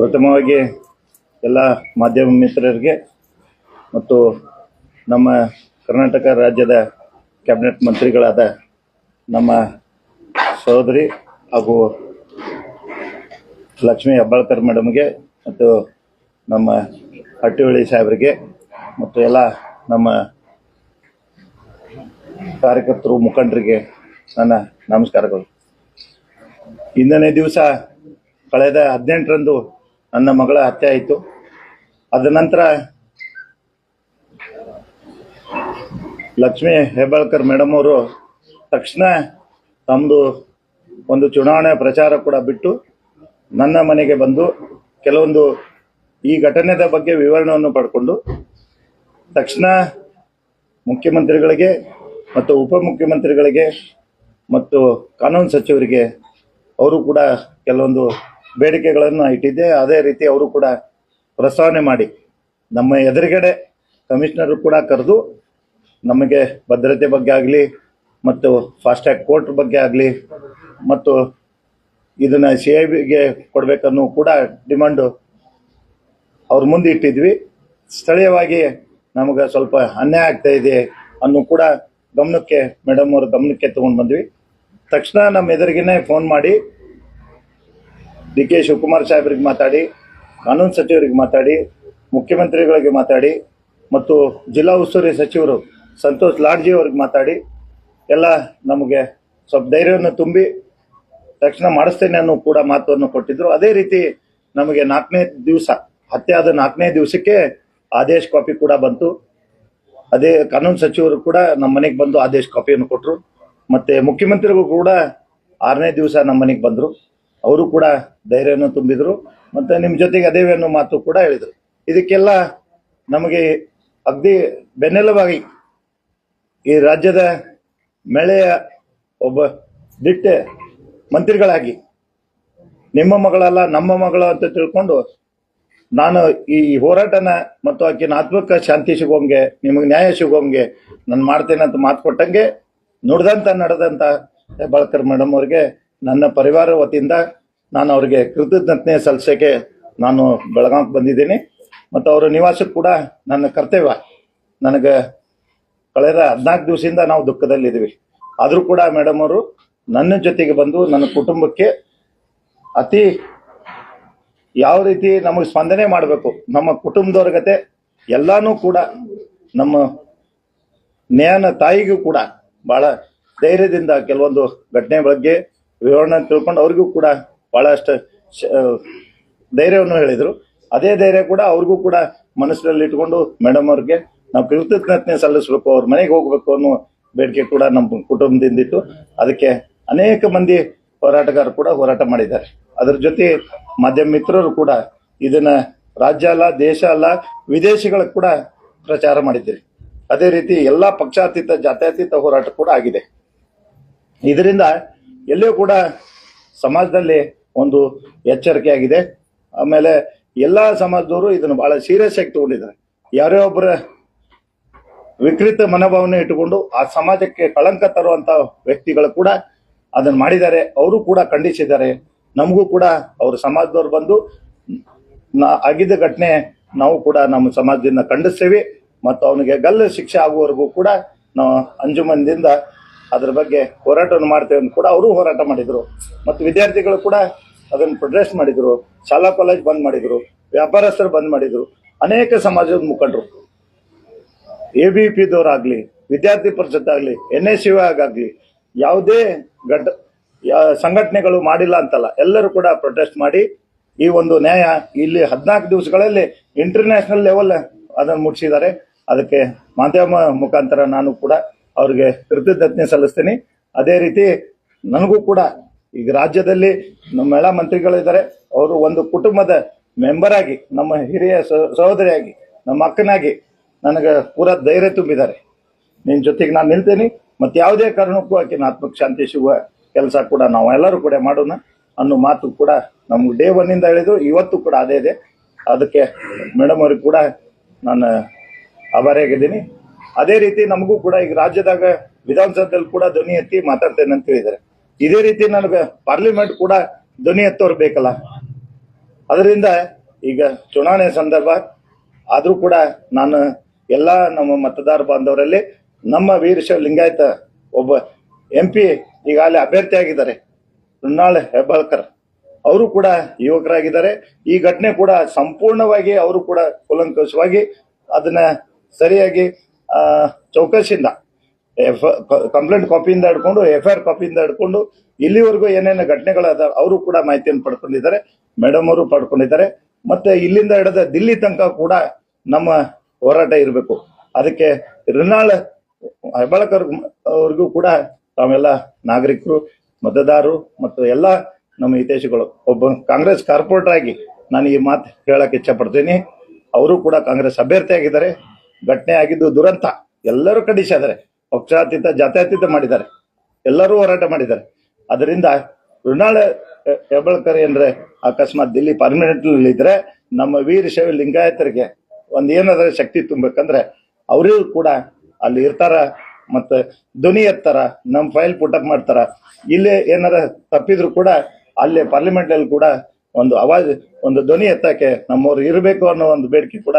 ಪ್ರಥಮವಾಗಿ ಎಲ್ಲ ಮಾಧ್ಯಮ ಮಿತ್ರರಿಗೆ ಮತ್ತು ನಮ್ಮ ಕರ್ನಾಟಕ ರಾಜ್ಯದ ಕ್ಯಾಬಿನೆಟ್ ಮಂತ್ರಿಗಳಾದ ನಮ್ಮ ಸಹೋದರಿ ಹಾಗೂ ಲಕ್ಷ್ಮೀ ಹೆಬ್ಬಾಳ್ಕರ್ ಮೇಡಮ್ಗೆ ಮತ್ತು ನಮ್ಮ ಹಟ್ಟಿಹಳ್ಳಿ ಸಾಹೇಬರಿಗೆ ಮತ್ತು ಎಲ್ಲ ನಮ್ಮ ಕಾರ್ಯಕರ್ತರು ಮುಖಂಡರಿಗೆ ನನ್ನ ನಮಸ್ಕಾರಗಳು. ಇಂದನೇ ದಿವಸ ಕಳೆದ ಹದಿನೆಂಟರಂದು ನನ್ನ ಮಗಳ ಹತ್ಯೆ ಆಯಿತು. ಅದ ನಂತರ ಲಕ್ಷ್ಮೀ ಹೆಬ್ಬಾಳ್ಕರ್ ಮೇಡಮ್ ಅವರು ತಕ್ಷಣ ತಮ್ಮದು ಒಂದು ಚುನಾವಣೆ ಪ್ರಚಾರ ಕೂಡ ಬಿಟ್ಟು ನನ್ನ ಮನೆಗೆ ಬಂದು ಕೆಲವೊಂದು ಈ ಘಟನೆದ ಬಗ್ಗೆ ವಿವರಣೆಯನ್ನು ಪಡ್ಕೊಂಡು ತಕ್ಷಣ ಮುಖ್ಯಮಂತ್ರಿಗಳಿಗೆ ಮತ್ತು ಉಪಮುಖ್ಯಮಂತ್ರಿಗಳಿಗೆ ಮತ್ತು ಕಾನೂನು ಸಚಿವರಿಗೆ ಅವರು ಕೂಡ ಕೆಲವೊಂದು ಬೇಡಿಕೆಗಳನ್ನು ಇಟ್ಟಿದ್ದೆ. ಅದೇ ರೀತಿ ಅವರು ಕೂಡ ಪ್ರಸ್ತಾವನೆ ಮಾಡಿ, ನಮ್ಮ ಎದುರುಗಡೆ ಕಮಿಷನರ್ ಕೂಡ ಕರೆದು ನಮಗೆ ಭದ್ರತೆ ಬಗ್ಗೆ ಆಗಲಿ ಮತ್ತು ಫಾಸ್ಟ್ಯಾಗ್ ಕೋರ್ಟ್ ಬಗ್ಗೆ ಆಗಲಿ ಮತ್ತು ಇದನ್ನು ಸಿ ಐ ಬಿಗೆ ಕೊಡಬೇಕನ್ನೋ ಕೂಡ ಡಿಮಾಂಡು ಅವ್ರ ಮುಂದೆ ಇಟ್ಟಿದ್ವಿ. ಸ್ಥಳೀಯವಾಗಿ ನಮಗೆ ಸ್ವಲ್ಪ ಅನ್ಯಾಯ ಆಗ್ತಾ ಇದೆ ಅನ್ನೋ ಕೂಡ ಗಮನಕ್ಕೆ ಮೇಡಮ್ ಅವ್ರ ಗಮನಕ್ಕೆ ತೊಗೊಂಡು ಬಂದ್ವಿ. ತಕ್ಷಣ ನಮ್ಮ ಎದುರಿಗೇನೆ ಫೋನ್ ಮಾಡಿ ಡಿ ಕೆ ಶಿವಕುಮಾರ್ ಸಾಹೇಬರಿಗೆ ಮಾತಾಡಿ, ಕಾನೂನು ಸಚಿವರಿಗೆ ಮಾತಾಡಿ, ಮುಖ್ಯಮಂತ್ರಿಗಳಿಗೆ ಮಾತಾಡಿ, ಮತ್ತು ಜಿಲ್ಲಾ ಉಸ್ತುವಾರಿ ಸಚಿವರು ಸಂತೋಷ್ ಲಾಡ್ಜಿ ಅವ್ರಿಗೆ ಮಾತಾಡಿ, ಎಲ್ಲ ನಮಗೆ ಸ್ವಲ್ಪ ಧೈರ್ಯವನ್ನು ತುಂಬಿ ತಕ್ಷಣ ಮಾಡಿಸ್ತೇನೆ ಅನ್ನೋ ಕೂಡ ಮಾತನ್ನು ಕೊಟ್ಟಿದ್ರು. ಅದೇ ರೀತಿ ನಮಗೆ ನಾಲ್ಕನೇ ದಿವಸ, ಹತ್ಯೆ ಆದ ನಾಲ್ಕನೇ ದಿವಸಕ್ಕೆ ಆದೇಶ ಕಾಪಿ ಕೂಡ ಬಂತು. ಅದೇ ಕಾನೂನು ಸಚಿವರು ಕೂಡ ನಮ್ಮ ಮನೆಗೆ ಬಂದು ಆದೇಶ ಕಾಪಿಯನ್ನು ಕೊಟ್ಟರು ಮತ್ತೆ ಮುಖ್ಯಮಂತ್ರಿಗಳು ಕೂಡ ಆರನೇ ದಿವಸ ನಮ್ಮ ಮನೆಗೆ ಬಂದರು. ಅವರು ಕೂಡ ಧೈರ್ಯವನ್ನು ತುಂಬಿದ್ರು. ಮತ್ತೆ ನಿಮ್ಮ ಜೊತೆಗೆ ಅದೇ ಅನ್ನೋ ಮಾತು ಕೂಡ ಹೇಳಿದರು. ಇದಕ್ಕೆಲ್ಲ ನಮಗೆ ಅಗ್ದಿ ಬೆನ್ನೆಲುಬಾಗಿ ಈ ರಾಜ್ಯದ ಮೇಳೆಯ ಒಬ್ಬ ದಿಟ್ಟ ಮಂತ್ರಿಗಳಾಗಿ ನಿಮ್ಮ ಮಗಳಲ್ಲ, ನಮ್ಮ ಮಗಳು ಅಂತ ತಿಳ್ಕೊಂಡು ನಾನು ಈ ಹೋರಾಟನ ಮತ್ತು ಆಕಿನ ಆತ್ಮಕ ಶಾಂತಿ ಸಿಗೋಂಗೆ ನಿಮಗೆ ನ್ಯಾಯ ಸಿಗೋಂಗೆ ನಾನು ಮಾಡ್ತೇನೆ ಅಂತ ಮಾತು ಕೊಟ್ಟಂಗೆ, ನುಡ್ದಂತ, ನಡೆದಂತ ಹೆಬ್ಬಾಳ್ಕರ್ ಮೇಡಮ್ ಅವ್ರಿಗೆ ನನ್ನ ಪರಿವಾರ ವತಿಯಿಂದ ನಾನು ಅವರಿಗೆ ಕೃತಜ್ಞತೆ ಸಲ್ಲಿಸೋಕೆ ನಾನು ಬೆಳಗಾವಿಗೆ ಬಂದಿದ್ದೀನಿ. ಮತ್ತು ಅವರ ನಿವಾಸಕ್ಕೆ ಕೂಡ ನನ್ನ ಕರ್ತವ್ಯ. ನನಗೆ ಕಳೆದ ಹದಿನಾಲ್ಕು ದಿವಸದಿಂದ ನಾವು ದುಃಖದಲ್ಲಿದ್ದೀವಿ. ಆದರೂ ಕೂಡ ಮೇಡಮ್ ಅವರು ನನ್ನ ಜೊತೆಗೆ ಬಂದು ನನ್ನ ಕುಟುಂಬಕ್ಕೆ ಅತಿ ಯಾವ ರೀತಿ ನಮಗೆ ಸ್ಪಂದನೆ ಮಾಡಬೇಕು, ನಮ್ಮ ಕುಟುಂಬದವ್ರ ಗತೆ ಎಲ್ಲಾನು ಕೂಡ, ನಮ್ಮ ನ್ಯಾಯನ ತಾಯಿಗೂ ಕೂಡ ಬಹಳ ಧೈರ್ಯದಿಂದ ಕೆಲವೊಂದು ಘಟನೆ ಬಗ್ಗೆ ವಿವರಣೆ ತಿಳ್ಕೊಂಡು ಅವ್ರಿಗೂ ಕೂಡ ಬಹಳಷ್ಟು ಧೈರ್ಯವನ್ನು ಹೇಳಿದರು. ಅದೇ ಧೈರ್ಯ ಕೂಡ ಅವ್ರಿಗೂ ಕೂಡ ಮನಸ್ಸಿನಲ್ಲಿ ಇಟ್ಕೊಂಡು ಮೇಡಮ್ ಅವ್ರಿಗೆ ನಾವು ಕೃತಜ್ಞತೆ ಸಲ್ಲಿಸಬೇಕು, ಅವ್ರ ಮನೆಗೆ ಹೋಗ್ಬೇಕು ಅನ್ನೋ ಬೇಡಿಕೆ ಕೂಡ ನಮ್ಮ ಕುಟುಂಬದಿಂದಿತ್ತು ಅದಕ್ಕೆ ಅನೇಕ ಮಂದಿ ಹೋರಾಟಗಾರರು ಕೂಡ ಹೋರಾಟ ಮಾಡಿದ್ದಾರೆ. ಅದರ ಜೊತೆ ಮಾಧ್ಯಮ ಮಿತ್ರರು ಕೂಡ ಇದನ್ನ ರಾಜ್ಯ ಅಲ್ಲ, ದೇಶ ಅಲ್ಲ ವಿದೇಶಗಳಿಗೆ ಕೂಡ ಪ್ರಚಾರ ಮಾಡಿದ್ದೀರಿ. ಅದೇ ರೀತಿ ಎಲ್ಲಾ ಪಕ್ಷಾತೀತ, ಜಾತ್ಯತೀತ ಹೋರಾಟ ಕೂಡ ಆಗಿದೆ. ಇದರಿಂದ ಎಲ್ಲಿಯೂ ಕೂಡ ಸಮಾಜದಲ್ಲಿ ಒಂದು ಎಚ್ಚರಿಕೆ ಆಗಿದೆ ಆಮೇಲೆ ಎಲ್ಲ ಸಮಾಜದವರು ಇದನ್ನು ಬಹಳ ಸೀರಿಯಸ್ ಆಗಿ ತಗೊಂಡಿದ್ದಾರೆ. ಯಾರೇ ಒಬ್ಬರ ವಿಕೃತ ಮನೋಭಾವನೆ ಇಟ್ಟುಕೊಂಡು ಆ ಸಮಾಜಕ್ಕೆ ಕಳಂಕ ತರುವಂತ ವ್ಯಕ್ತಿಗಳು ಕೂಡ ಅದನ್ನು ಮಾಡಿದ್ದಾರೆ. ಅವರು ಕೂಡ ಖಂಡಿಸಿದ್ದಾರೆ. ನಮಗೂ ಕೂಡ ಅವರು ಸಮಾಜದವ್ರು ಬಂದು ಆಗಿದ್ದ ಘಟನೆ ನಾವು ಕೂಡ ನಮ್ಮ ಸಮಾಜದಿಂದ ಖಂಡಿಸ್ತೇವೆ. ಮತ್ತು ಅವನಿಗೆ ಗಲ್ಲು ಶಿಕ್ಷೆ ಆಗುವವರೆಗೂ ಕೂಡ ನಾವು ಅಂಜುಮನದಿಂದ ಅದ್ರ ಬಗ್ಗೆ ಹೋರಾಟವನ್ನು ಮಾಡ್ತೇವೆ ಅಂತ ಕೂಡ ಅವರು ಹೋರಾಟ ಮಾಡಿದ್ರು. ಮತ್ತು ವಿದ್ಯಾರ್ಥಿಗಳು ಕೂಡ ಅದನ್ನು ಪ್ರೊಟೆಸ್ಟ್ ಮಾಡಿದ್ರು. ಶಾಲಾ ಕಾಲೇಜ್ ಬಂದ್ ಮಾಡಿದ್ರು. ವ್ಯಾಪಾರಸ್ಥರು ಬಂದ್ ಮಾಡಿದ್ರು. ಅನೇಕ ಸಮಾಜದ ಮುಖಂಡರು. ಎ ಬಿ ಪಿ ದವರಾಗ್ಲಿ ವಿದ್ಯಾರ್ಥಿ ಪರಿಷತ್ ಆಗಲಿ ಎನ್ ಎಸ್ ಯು ಆಗಲಿ ಯಾವುದೇ ಘಟ ಸಂಘಟನೆಗಳು ಮಾಡಿಲ್ಲ ಅಂತಲ್ಲ, ಎಲ್ಲರೂ ಕೂಡ ಪ್ರೊಟೆಸ್ಟ್ ಮಾಡಿ ಈ ಒಂದು ನ್ಯಾಯ ಇಲ್ಲಿ ಹದಿನಾಲ್ಕು ದಿವಸಗಳಲ್ಲಿ ಇಂಟರ್ನ್ಯಾಷನಲ್ ಲೆವೆಲ್ ಅದನ್ನು ಮುಟ್ಟಿಸಿದ್ದಾರೆ ಅದಕ್ಕೆ ಮಾಧ್ಯಮ ಮುಖಾಂತರ ನಾನು ಕೂಡ ಅವ್ರಿಗೆ ಕೃತಜ್ಞತೆ ಸಲ್ಲಿಸ್ತೀನಿ. ಅದೇ ರೀತಿ ನನಗೂ ಕೂಡ ಈಗ ರಾಜ್ಯದಲ್ಲಿ ನಮ್ಮ ಎಲ್ಲ ಮಂತ್ರಿಗಳಿದ್ದಾರೆ ಅವರು ಒಂದು ಕುಟುಂಬದ ಮೆಂಬರ್ ಆಗಿ, ನಮ್ಮ ಹಿರಿಯ ಸಹ- ಸಹೋದರಿಯಾಗಿ, ನಮ್ಮ ಅಕ್ಕನಾಗಿ ನನಗೆ ಪೂರಾ ಧೈರ್ಯ ತುಂಬಿದ್ದಾರೆ. ನಿನ್ನ ಜೊತೆಗೆ ನಾನು ನಿಲ್ತೇನೆ. ಮತ್ತೆ ಯಾವುದೇ ಕಾರಣಕ್ಕೂ ಆಕಿನ ಆತ್ಮಕ್ಕೆ ಶಾಂತಿ ಸಿಗುವ ಕೆಲಸ ಕೂಡ ನಾವು ಎಲ್ಲರೂ ಕೂಡ ಮಾಡೋಣ ಅನ್ನೋ ಮಾತು ಕೂಡ ನಮ್ಗೆ ಡೇ ಒನ್ನಿಂದ ಹೇಳಿದ್ರು. ಇವತ್ತು ಕೂಡ ಅದೇ ಇದೆ. ಅದಕ್ಕೆ ಮೇಡಮ್ ಅವ್ರಿಗೆ ಕೂಡ ನಾನು ಆಭಾರಿಯಾಗಿದ್ದೀನಿ. ಅದೇ ರೀತಿ ನಮಗೂ ಕೂಡ ಈಗ ರಾಜ್ಯದಾಗ ವಿಧಾನಸಭೆಯಲ್ಲಿ ಕೂಡ ಧ್ವನಿ ಎತ್ತಿ ಮಾತಾಡ್ತೇನೆ ಅಂತ ಹೇಳಿದ್ದಾರೆ. ಇದೇ ರೀತಿ ನನಗೆ ಪಾರ್ಲಿಮೆಂಟ್ ಕೂಡ ಧ್ವನಿ ಎತ್ತೋರು ಬೇಕಲ್ಲ ಅದರಿಂದ ಈಗ ಚುನಾವಣೆ ಸಂದರ್ಭ, ಆದರೂ ಕೂಡ ನಾನು ಎಲ್ಲ ನಮ್ಮ ಮತದಾರ ಬಾಂಧವರಲ್ಲಿ ನಮ್ಮ ವೀರಶ ಲಿಂಗಾಯತ ಒಬ್ಬ ಎಂ ಪಿ ಈಗಾಗಲೇ ಅಭ್ಯರ್ಥಿ ಆಗಿದ್ದಾರೆ ಮೃಣಾಲ್ ಹೆಬ್ಬಾಳ್ಕರ್. ಅವರು ಕೂಡ ಯುವಕರಾಗಿದ್ದಾರೆ. ಈ ಘಟನೆ ಕೂಡ ಸಂಪೂರ್ಣವಾಗಿ ಅವರು ಕೂಡ ಕೂಲಂಕಷವಾಗಿ ಅದನ್ನ ಸರಿಯಾಗಿ ಆ, ಚೌಕಸಿಯಿಂದ ಎಫ್ ಕಂಪ್ಲೇಂಟ್ ಕಾಪಿಯಿಂದ ಹಿಡ್ಕೊಂಡು ಎಫ್ ಐ ಆರ್ ಕಾಪಿಯಿಂದ ಹಿಡ್ಕೊಂಡು ಇಲ್ಲಿವರೆಗೂ ಏನೇನು ಘಟನೆಗಳಾದ ಅವರು ಕೂಡ ಮಾಹಿತಿಯನ್ನು ಪಡ್ಕೊಂಡಿದ್ದಾರೆ ಮೇಡಮ್ ಅವರು ಪಡ್ಕೊಂಡಿದ್ದಾರೆ ಮತ್ತೆ ಇಲ್ಲಿಂದ ಹಿಡಿದ ದಿಲ್ಲಿ ತನಕ ಕೂಡ ನಮ್ಮ ಹೋರಾಟ ಇರಬೇಕು. ಅದಕ್ಕೆ ರಿನಾಳ್ ಹೆಬ್ಬಾಳ್ಕರ್ ಅವ್ರಿಗೂ ಕೂಡ ತಾವೆಲ್ಲ ನಾಗರಿಕರು ಮತದಾರರು ಮತ್ತು ಎಲ್ಲ ನಮ್ಮ ಹಿತೈಷಿಗಳು ಒಬ್ಬ ಕಾಂಗ್ರೆಸ್ ಕಾರ್ಪೊರೇಟರ್ ಆಗಿ ನಾನು ಈ ಮಾತು ಹೇಳಕ್ಕೆ ಇಚ್ಛೆ ಪಡ್ತೀನಿ. ಅವರು ಕೂಡ ಕಾಂಗ್ರೆಸ್ ಅಭ್ಯರ್ಥಿ ಆಗಿದ್ದಾರೆ. ಘಟನೆ ಆಗಿದ್ದು ದುರಂತ. ಎಲ್ಲರೂ ಖಂಡಿಸಿದ್ದಾರೆ ಪಕ್ಷಾತೀತ, ಜಾತ್ಯತೀತ ಮಾಡಿದ್ದಾರೆ. ಎಲ್ಲರೂ ಹೋರಾಟ ಮಾಡಿದ್ದಾರೆ. ಅದರಿಂದ ಮೃಣಾಳ ಹೆಬಳಕರ್ ಏನ್ರೆ ಅಕಸ್ಮಾತ್ ದಿಲ್ಲಿ ಪರ್ಮನೆಂಟ್ ಇದ್ರೆ ನಮ್ಮ ವೀರಶೈವ ಲಿಂಗಾಯತರಿಗೆ ಒಂದ್ ಏನಾದ್ರೆ ಶಕ್ತಿ ತುಂಬಬೇಕಂದ್ರೆ ಅವರಿಗೂ ಕೂಡ ಅಲ್ಲಿ ಇರ್ತಾರ ಮತ್ತೆ ಧ್ವನಿ ಎತ್ತಾರ, ನಮ್ ಫೈಲ್ ಪುಟಪ್ ಮಾಡ್ತಾರ. ಇಲ್ಲೇ ಏನಾರ ತಪ್ಪಿದ್ರು ಕೂಡ ಅಲ್ಲೇ ಪಾರ್ಲಿಮೆಂಟ್ ಅಲ್ಲಿ ಕೂಡ ಒಂದು ಅವಾಜ್, ಒಂದು ಧ್ವನಿ ಎತ್ತಕ್ಕೆ ನಮ್ಮವ್ರು ಇರಬೇಕು ಅನ್ನೋ ಒಂದು ಬೇಡಿಕೆ ಕೂಡ